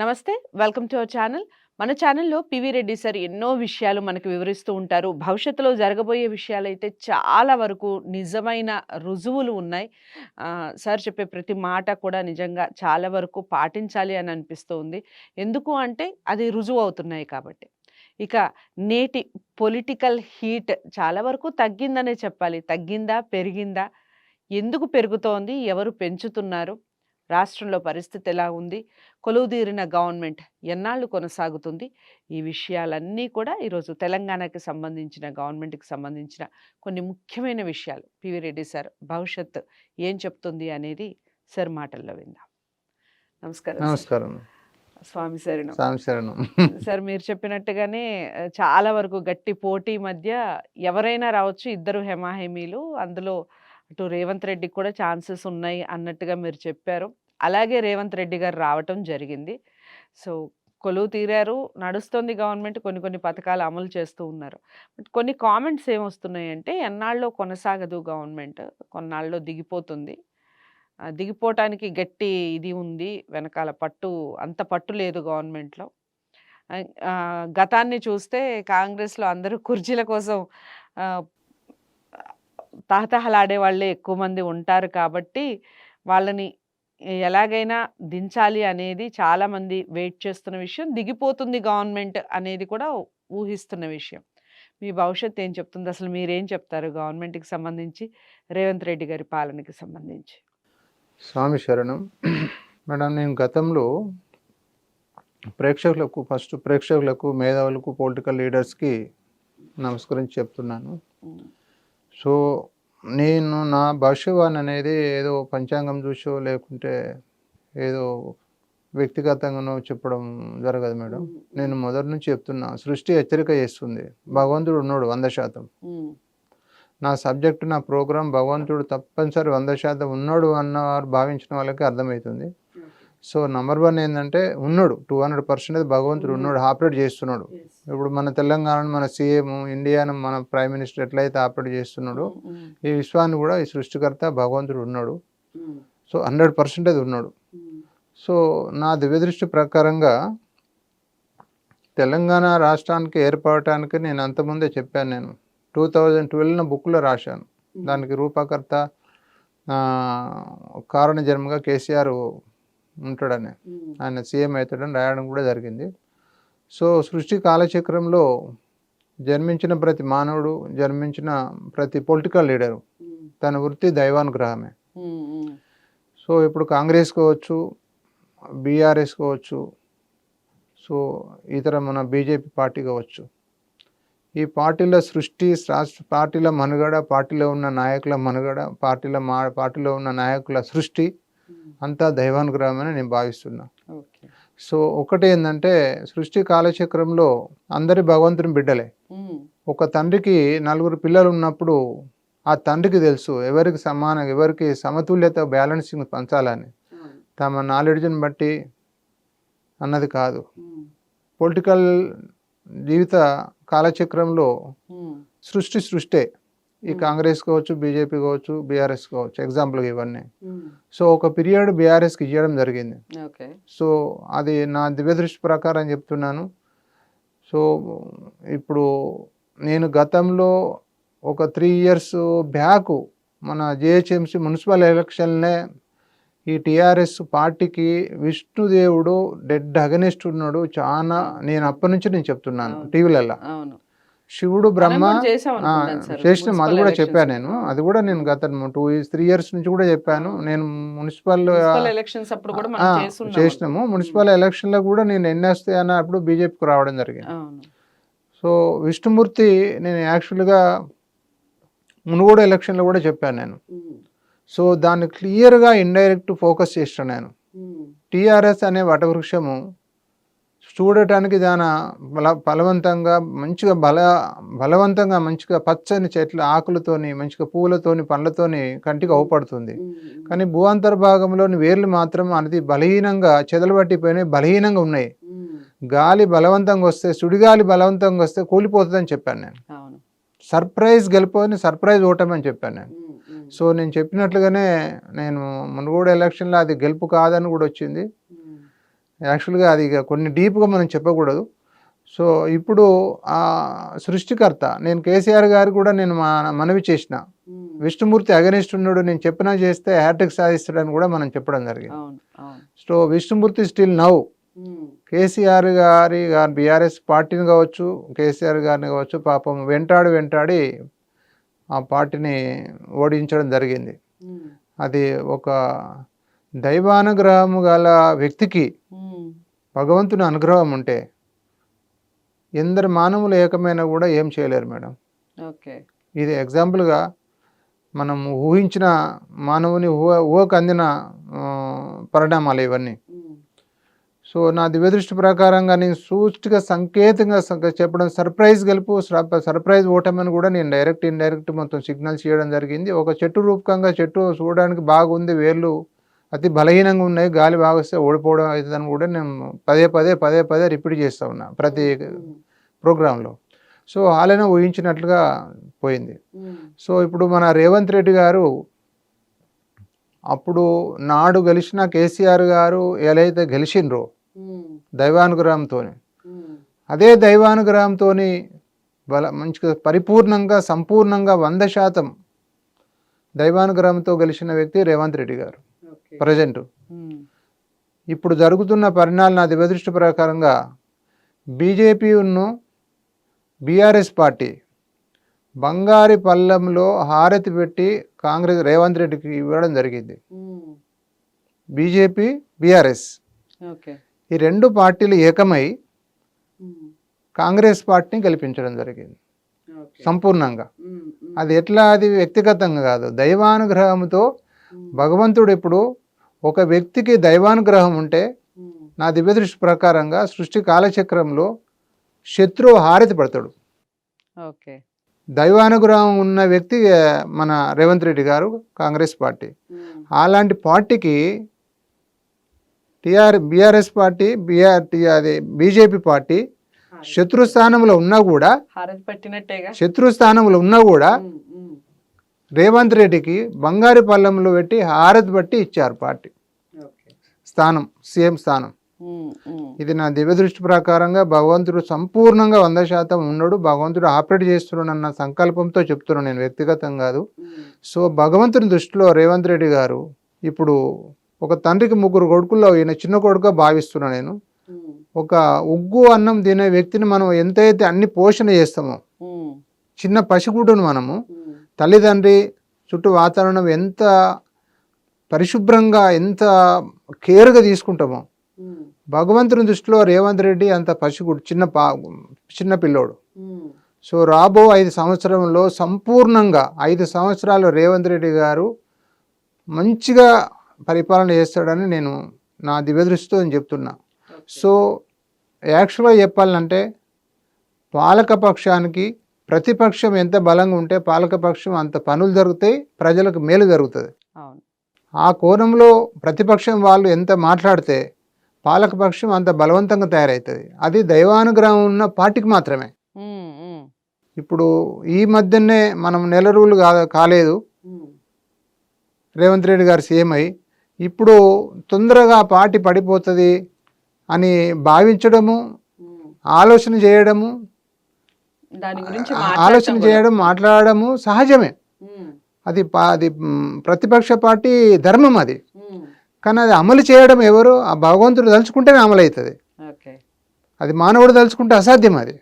నమస్తే welcome to our channel. మన ఛానల్లో పివి రెడ్డి సార్ ఎన్నో విషయాలు మనకు వివరిస్తూ ఉంటారు. భవిష్యత్తులో జరగబోయే విషయాలైతే చాలా వరకు నిజమైన రుజువులు ఉన్నాయి. సార్ చెప్పే ప్రతి మాట కూడా నిజంగా చాలా వరకు పాటించాలి అని అనిపిస్తూ ఉంది ఎందుకు అంటే అది రుజువు అవుతున్నాయి కాబట్టి. ఇక నేటి పొలిటికల్ హీట్ చాలా వరకు తగ్గిందనే చెప్పాలి. తగ్గిందా పెరిగిందా? ఎందుకు పెరుగుతోంది? ఎవరు పెంచుతున్నారు? రాష్ట్రంలో పరిస్థితి ఎలా ఉంది? కొలువుదీరిన గవర్నమెంట్ ఎన్నాళ్ళు కొనసాగుతుంది? ఈ విషయాలన్నీ కూడా ఈరోజు తెలంగాణకి సంబంధించిన గవర్నమెంట్కి సంబంధించిన కొన్ని ముఖ్యమైన విషయాలు. పివి రెడ్డి సార్ భవిష్యత్ ఏం చెప్తుంది అనేది సార్ మాటల్లో విందాం. నమస్కారం. నమస్కారం. స్వామి శరణం. స్వామి శరణం. సార్ మీరు చెప్పినట్టుగానే చాలా వరకు గట్టి పోటీ మధ్య ఎవరైనా రావచ్చు ఇద్దరు హెమాహెమీలు. అందులో అటు రేవంత్ రెడ్డికి కూడా ఛాన్సెస్ ఉన్నాయి అన్నట్టుగా మీరు చెప్పారు. అలాగే రేవంత్ రెడ్డి గారు రావటం జరిగింది. సో కొలువు తీరారు. నడుస్తుంది గవర్నమెంట్ కొన్ని కొన్ని పథకాలు అమలు చేస్తూ ఉన్నారు. బట్ కొన్ని కామెంట్స్ ఏమొస్తున్నాయంటే ఎన్నాళ్ళలో కొనసాగదు గవర్నమెంట్. కొన్నాళ్ళలో దిగిపోతుంది. దిగిపోవటానికి గట్టి ఇది ఉంది. వెనకాల పట్టు అంత పట్టు లేదు గవర్నమెంట్లో. గతాన్ని చూస్తే కాంగ్రెస్లో అందరూ కుర్చీల కోసం తహతహలాడే వాళ్ళే ఎక్కువ మంది ఉంటారు కాబట్టి వాళ్ళని ఎలాగైనా దించాలి అనేది చాలామంది వెయిట్ చేస్తున్న విషయం. దిగిపోతుంది గవర్నమెంట్ అనేది కూడా ఊహిస్తున్న విషయం. మీ భవిష్యత్తు ఏం చెప్తుంది? అసలు మీరేం చెప్తారు గవర్నమెంట్కి సంబంధించి? రేవంత్ రెడ్డి గారి పాలనకి సంబంధించి. స్వామి శరణం. మేడం నేను గతంలో ప్రేక్షకులకు ఫస్ట్ ప్రేక్షకులకు మేధావులకు పొలిటికల్ లీడర్స్కి నమస్కరించి చెప్తున్నాను. సో నేను నా భవిష్యవాణి అనేది ఏదో పంచాంగం చూసో లేకుంటే ఏదో వ్యక్తిగతంగానో చెప్పడం జరగదు మేడం. నేను మొదటి నుంచి చెప్తున్నా సృష్టి హెచ్చరిక చేస్తుంది. భగవంతుడు ఉన్నాడు వంద శాతం. నా సబ్జెక్టు నా ప్రోగ్రాం భగవంతుడు తప్పనిసరి వంద శాతం ఉన్నాడు అన్న వారు భావించిన వాళ్ళకి అర్థమవుతుంది. సో నంబర్ వన్ ఏంటంటే ఉన్నాడు. టూ హండ్రెడ్ పర్సెంట్ భగవంతుడు ఉన్నాడు ఆపరేట్ చేస్తున్నాడు. ఇప్పుడు మన తెలంగాణను మన సీఎం ఇండియాను మన ప్రైమ్ మినిస్టర్ ఎట్లయితే ఆపరేట్ చేస్తున్నాడో ఉమ్, ఈ విశ్వాన్ని కూడా ఈ సృష్టికర్త భగవంతుడు ఉన్నాడు. ఉమ్, సో హండ్రెడ్ పర్సెంటేజ్ ఉన్నాడు. ఉమ్, సో నా దివ్యదృష్టి ప్రకారంగా తెలంగాణ రాష్ట్రానికి ఏర్పడటానికి నేను అంతకుముందే చెప్పాను నేను. టూ థౌజండ్ ట్వెల్వ్న బుక్లో రాశాను. దానికి రూపకర్త కారణ జన్మగా కేసీఆర్ ఉంటాడని. ఆయన సీఎం అవుతాడని రాయడం కూడా జరిగింది. సో సృష్టి కాలచక్రంలో జన్మించిన ప్రతి మానవుడు జన్మించిన ప్రతి పొలిటికల్ లీడరు తన వృత్తి దైవానుగ్రహమే. సో ఇప్పుడు కాంగ్రెస్ కావచ్చు బీఆర్ఎస్ కావచ్చు సో ఇతర మన బీజేపీ పార్టీ కావచ్చు ఈ పార్టీల సృష్టి రాష్ట్ర పార్టీల మనుగడ పార్టీలో ఉన్న నాయకుల మనుగడ పార్టీల మా పార్టీలో ఉన్న నాయకుల సృష్టి అంతా దైవానుగ్రహమని నేను భావిస్తున్నా. సో ఒకటి ఏంటంటే సృష్టి కాలచక్రంలో అందరి భగవంతుని బిడ్డలే. ఒక తండ్రికి నలుగురు పిల్లలు ఉన్నప్పుడు ఆ తండ్రికి తెలుసు ఎవరికి సమానం ఎవరికి సమతుల్యత బ్యాలెన్సింగ్ పంచాలని. తమ నాలెడ్జ్ని బట్టి అన్నది కాదు. పొలిటికల్ జీవిత కాలచక్రంలో సృష్టి సృష్టే. ఈ Hmm. కాంగ్రెస్ కావచ్చు బీజేపీ కావచ్చు బీఆర్ఎస్ కావచ్చు ఎగ్జాంపుల్గా ఇవన్నీ. ఉమ్, సో ఒక పీరియడ్ బీఆర్ఎస్కి ఇవ్వడం జరిగింది. ఓకే సో అది నా దివ్యదృష్టి ప్రకారం చెప్తున్నాను. సో ఇప్పుడు నేను గతంలో ఒక త్రీ ఇయర్స్ బ్యాక్ మన జిహెచ్ఎంసి మున్సిపల్ ఎలక్షన్లే ఈ టిఆర్ఎస్ పార్టీకి విష్ణుదేవుడు డెడ్ అగనిస్ట్ ఉన్నాడు. చాలా నేను అప్పటి నుంచి నేను చెప్తున్నాను. టీవీలలో శివుడు బ్రహ్మ చేసినాం. అది కూడా చెప్పాను నేను. అది కూడా నేను గత టూ త్రీ ఇయర్స్ నుంచి కూడా చెప్పాను. నేను మున్సిపల్ ఎలక్షన్స్ అప్పుడు కూడా చేసినాము. మున్సిపల్ ఎలక్షన్లో కూడా నేను ఎన్ని వస్తాయి అన్నప్పుడు బీజేపీకి రావడం జరిగింది. సో విష్ణుమూర్తి నేను యాక్చువల్గా మునుగోడు ఎలక్షన్లో కూడా చెప్పాను నేను. సో దాన్ని క్లియర్గా ఇండైరెక్ట్ ఫోకస్ చేస్తాను నేను. టీఆర్ఎస్ అనే వటవృక్షము చూడటానికి దాని బల బలవంతంగా మంచిగా బల బలవంతంగా మంచిగా పచ్చని చెట్ల ఆకులతోని మంచిగా పూలతోని పండ్లతోని కంటికి అవపడుతుంది. కానీ భూఅంతర్ భాగంలోని వేర్లు మాత్రం అనేది బలహీనంగా చెదలబట్టిపోయినాయి బలహీనంగా ఉన్నాయి. గాలి బలవంతంగా వస్తే సుడిగాలి బలవంతంగా వస్తే కూలిపోతుందని చెప్పాను నేను. సర్ప్రైజ్ గెలిపోని సర్ప్రైజ్ ఓటమని చెప్పాను నేను. సో నేను చెప్పినట్లుగానే నేను మునుగోడు ఎలక్షన్లో అది గెలుపు కాదని కూడా వచ్చింది. యాక్చువల్గా అది ఇక కొన్ని డీప్గా మనం చెప్పకూడదు. సో ఇప్పుడు ఆ సృష్టికర్త నేను కేసీఆర్ గారు కూడా నేను మా మనవి చేసిన విష్ణుమూర్తి అగనిస్ట్ ఉన్నాడు నేను చెప్పినా చేస్తే హ్యాట్రిక్ సాధిస్తాడని కూడా మనం చెప్పడం జరిగింది. So Vishnumurthy still now. KCR గారి గారి బీఆర్ఎస్ పార్టీని కావచ్చు కేసీఆర్ గారిని కావచ్చు పాపం వెంటాడి వెంటాడి ఆ పార్టీని ఓడించడం జరిగింది. అది ఒక దైవానుగ్రహము గల వ్యక్తికి భగవంతుని అనుగ్రహం ఉంటే ఎందరు మానవులు ఏకమైనా కూడా ఏం చేయలేరు మేడం. ఓకే. ఇది ఎగ్జాంపుల్గా మనం ఊహించిన మానవుని ఊహ ఊహకు అందిన పరిణామాలు ఇవన్నీ. సో నా దివ్యదృష్టి ప్రకారంగా నేను సూచిగా సంకేతంగా సంక- చెప్పడం సర్ప్రైజ్ గెలుపు సర్ప- సర్ప్రైజ్ ఓటమని కూడా నేను డైరెక్ట్ ఇండైరెక్ట్ మొత్తం సిగ్నల్స్ చేయడం జరిగింది. ఒక చెట్టు రూపకంగా చెట్టు చూడడానికి బాగుంది వేర్లు అతి బలహీనంగా ఉన్నాయి గాలి బాగా వస్తే ఓడిపోవడం అవుతుందని కూడా నేను పదే పదే పదే పదే రిపీట్ చేస్తూ ఉన్నా ప్రతి ప్రోగ్రాంలో. సో అలానే ఊహించినట్లుగా పోయింది. సో ఇప్పుడు మన రేవంత్ రెడ్డి గారు అప్పుడు నాడు గెలిచిన కేసీఆర్ గారు ఎలా అయితే గెలిచిండ్రో దైవానుగ్రహంతో అదే దైవానుగ్రహంతో బల మంచిగా పరిపూర్ణంగా సంపూర్ణంగా వంద శాతం దైవానుగ్రహంతో గెలిచిన వ్యక్తి రేవంత్ రెడ్డి గారు. ప్రజెంట్. ఇప్పుడు జరుగుతున్న పరిణామాలు నా దివ్యదృష్టి ప్రకారంగా బీజేపీను బీఆర్ఎస్ పార్టీ బంగారి పల్లెంలో హారతి పెట్టి కాంగ్రెస్ రేవంత్ రెడ్డికి ఇవ్వడం జరిగింది. BJP BRS. ఈ రెండు పార్టీలు ఏకమై కాంగ్రెస్ పార్టీని గెలిపించడం జరిగింది. సంపూర్ణంగా. అది ఎట్లా? అది వ్యక్తిగతంగా కాదు. దైవానుగ్రహంతో భగవంతుడు ఇప్పుడు ఒక వ్యక్తికి దైవానుగ్రహం ఉంటే నా దివ్యదృష్టి ప్రకారంగా సృష్టి కాలచక్రంలో శత్రువు హారతి పడతాడు. ఓకే. దైవానుగ్రహం ఉన్న వ్యక్తి మన రేవంత్ రెడ్డి గారు కాంగ్రెస్ పార్టీ. అలాంటి పార్టీకి టిఆర్ బీఆర్ఎస్ పార్టీ బీఆర్ అది బీజేపీ పార్టీ శత్రు స్థానంలో ఉన్నా కూడా శత్రు స్థానంలో ఉన్నా కూడా రేవంత్ రెడ్డికి బంగారు పళ్ళెంలో పెట్టి హారతి బట్టి ఇచ్చారు పార్టీ. స్థానం సీఎం స్థానం. ఇది నా దివ్య దృష్టి ప్రకారంగా భగవంతుడు సంపూర్ణంగా వంద శాతం ఉన్నాడు. భగవంతుడు ఆపరేట్ చేస్తున్నాడు అన్న సంకల్పంతో చెప్తున్నాను నేను వ్యక్తిగతం కాదు. సో భగవంతుని దృష్టిలో రేవంత్ రెడ్డి గారు ఇప్పుడు ఒక తండ్రికి ముగ్గురు కొడుకుల్లో ఈయన చిన్న కొడుకుగా భావిస్తున్నా నేను. ఒక ఉగ్గు అన్నం తినే వ్యక్తిని మనం ఎంతైతే అన్ని పోషణ చేస్తామో చిన్న పసిగుడ్డును మనము తల్లిదండ్రి చుట్టూ వాతావరణం ఎంత పరిశుభ్రంగా ఎంత కేర్గా తీసుకుంటామో. భగవంతుని దృష్టిలో రేవంత్ రెడ్డి అంత పసిగుడు చిన్న పా చిన్న పిల్లోడు. సో రాబో ఐదు సంవత్సరంలో సంపూర్ణంగా ఐదు సంవత్సరాలు రేవంత్ రెడ్డి గారు మంచిగా పరిపాలన చేస్తాడని నేను నా దివ్యదృష్టితో నేను చెప్తున్నా. సో యాక్చువల్గా చెప్పాలంటే పాలక పక్షానికి ప్రతిపక్షం ఎంత బలంగా ఉంటే పాలకపక్షం అంత పనులు జరుగుతాయి ప్రజలకు మేలు జరుగుతుంది. ఆ కోణంలో ప్రతిపక్షం వాళ్ళు ఎంత మాట్లాడితే పాలకపక్షం అంత బలవంతంగా తయారవుతుంది అది దైవానుగ్రహం ఉన్న పార్టీకి మాత్రమే. ఇప్పుడు ఈ మధ్యనే మనం నెల రోజులు కాలేదు. రేవంత్ రెడ్డి గారు సీఎం అయి ఇప్పుడు తొందరగా పార్టీ పడిపోతుంది అని భావించడము ఆలోచన చేయడము దాని గురించి ఆలోచన. చేయడం మాట్లాడము సహజమే. అది పా- అది ప్రతిపక్ష పార్టీ ధర్మం అది. కానీ అది అమలు చేయడం ఎవరు? ఆ భగవంతుడు తలుచుకుంటేనే అమలు అవుతుంది అది మానవుడు తలుచుకుంటే అసాధ్యం అది.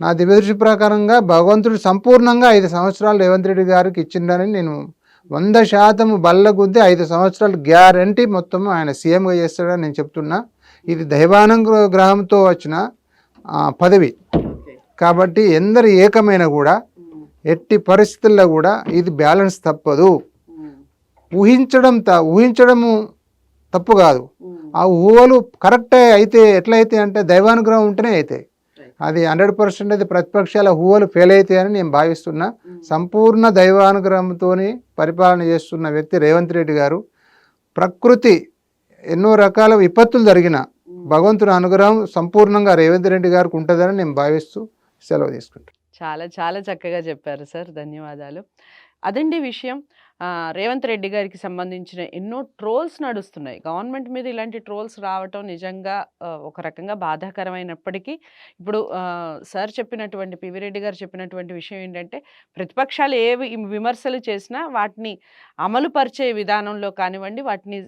నా దివ్యదృష్టి ప్రకారంగా భగవంతుడు సంపూర్ణంగా ఐదు సంవత్సరాలు రేవంత్ రెడ్డి గారికి ఇచ్చిండని నేను వంద శాతం బల్ల గుద్ది ఐదు సంవత్సరాలు గ్యారంటీ మొత్తం ఆయన సీఎంగా చేస్తాడని నేను చెప్తున్నా. ఇది దైవానుగ్రహంతో వచ్చిన ఆ, పదవి. కాబట్టి ఎందరు ఏకమైన కూడా ఎట్టి పరిస్థితుల్లో కూడా ఇది బ్యాలెన్స్ తప్పదు. ఊహించడం త ఊహించడము తప్పు కాదు. ఆ ఊహలు కరెక్టే అయితే ఎట్లయితే అంటే దైవానుగ్రహం ఉంటేనే అవుతాయి అది హండ్రెడ్ పర్సెంట్ అది ప్రతిపక్షాల ఊహలు ఫెయిల్ అవుతాయని నేను భావిస్తున్నా. సంపూర్ణ దైవానుగ్రహంతో పరిపాలన చేస్తున్న వ్యక్తి రేవంత్ రెడ్డి గారు ప్రకృతి ఎన్నో రకాల విపత్తులు జరిగిన భగవంతుని అనుగ్రహం సంపూర్ణంగా రేవంత్ రెడ్డి గారికి ఉంటుందని నేను భావిస్తూ సెలవు తీసుకుంటాం. చాలా చాలా చక్కగా చెప్పారు సార్. ధన్యవాదాలు. అదండి విషయం. రేవంత్ రెడ్డి గారికి సంబంధించిన ఎన్నో ట్రోల్స్ నడుస్తున్నాయి. గవర్నమెంట్ మీద ఇలాంటి ట్రోల్స్ రావటం నిజంగా ఒక రకంగా బాధాకరమైనప్పటికీ ఇప్పుడు సార్ చెప్పినటువంటి పివి రెడ్డి గారు చెప్పినటువంటి విషయం ఏంటంటే ప్రతిపక్షాలు ఏ విమర్శలు చేసినా వాటిని అమలు పరిచే విధానంలో కానివ్వండి వాటిని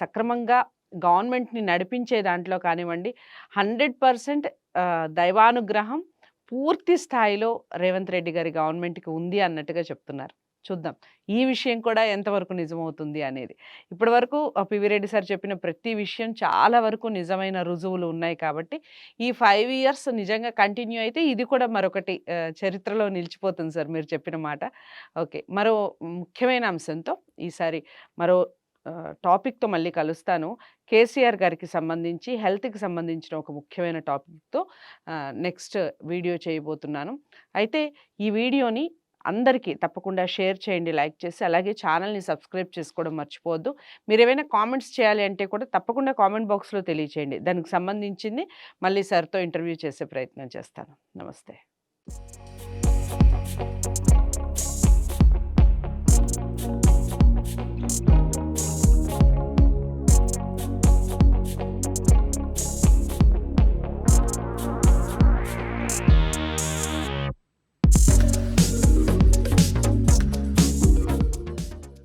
సక్రమంగా గవర్నమెంట్ని నడిపించే దాంట్లో కానివ్వండి హండ్రెడ్ పర్సెంట్ దైవానుగ్రహం పూర్తి స్థాయిలో రేవంత్ రెడ్డి గారి గవర్నమెంట్కి ఉంది అన్నట్టుగా చెప్తున్నారు. చూద్దాం. ఈ విషయం కూడా ఎంతవరకు నిజమవుతుంది అనేది. ఇప్పటి వరకు పివి రెడ్డి సార్ చెప్పిన ప్రతి విషయం చాలా వరకు నిజమైన రుజువులు ఉన్నాయి కాబట్టి ఈ ఫైవ్ ఇయర్స్ నిజంగా కంటిన్యూ అయితే ఇది కూడా మరొకటి చరిత్రలో నిలిచిపోతుంది సార్ మీరు చెప్పిన మాట. ఓకే. మరో ముఖ్యమైన అంశంతో ఈసారి మరో టాపిక్తో మళ్ళీ కలుస్తాను. కేసీఆర్ గారికి సంబంధించి హెల్త్కి సంబంధించిన ఒక ముఖ్యమైన టాపిక్తో నెక్స్ట్ వీడియో చేయబోతున్నాను. అయితే ఈ వీడియోని అందరికీ తప్పకుండా షేర్ చేయండి లైక్ చేసి అలాగే ఛానల్ని సబ్స్క్రైబ్ చేసుకోవడం మర్చిపోవద్దు. మీరు ఏమైనా కామెంట్స్ చేయాలి అంటే కూడా తప్పకుండా కామెంట్ బాక్స్లో తెలియచేయండి. దానికి సంబంధించింది మళ్ళీ సార్తో ఇంటర్వ్యూ చేసే ప్రయత్నం చేస్తాను. నమస్తే.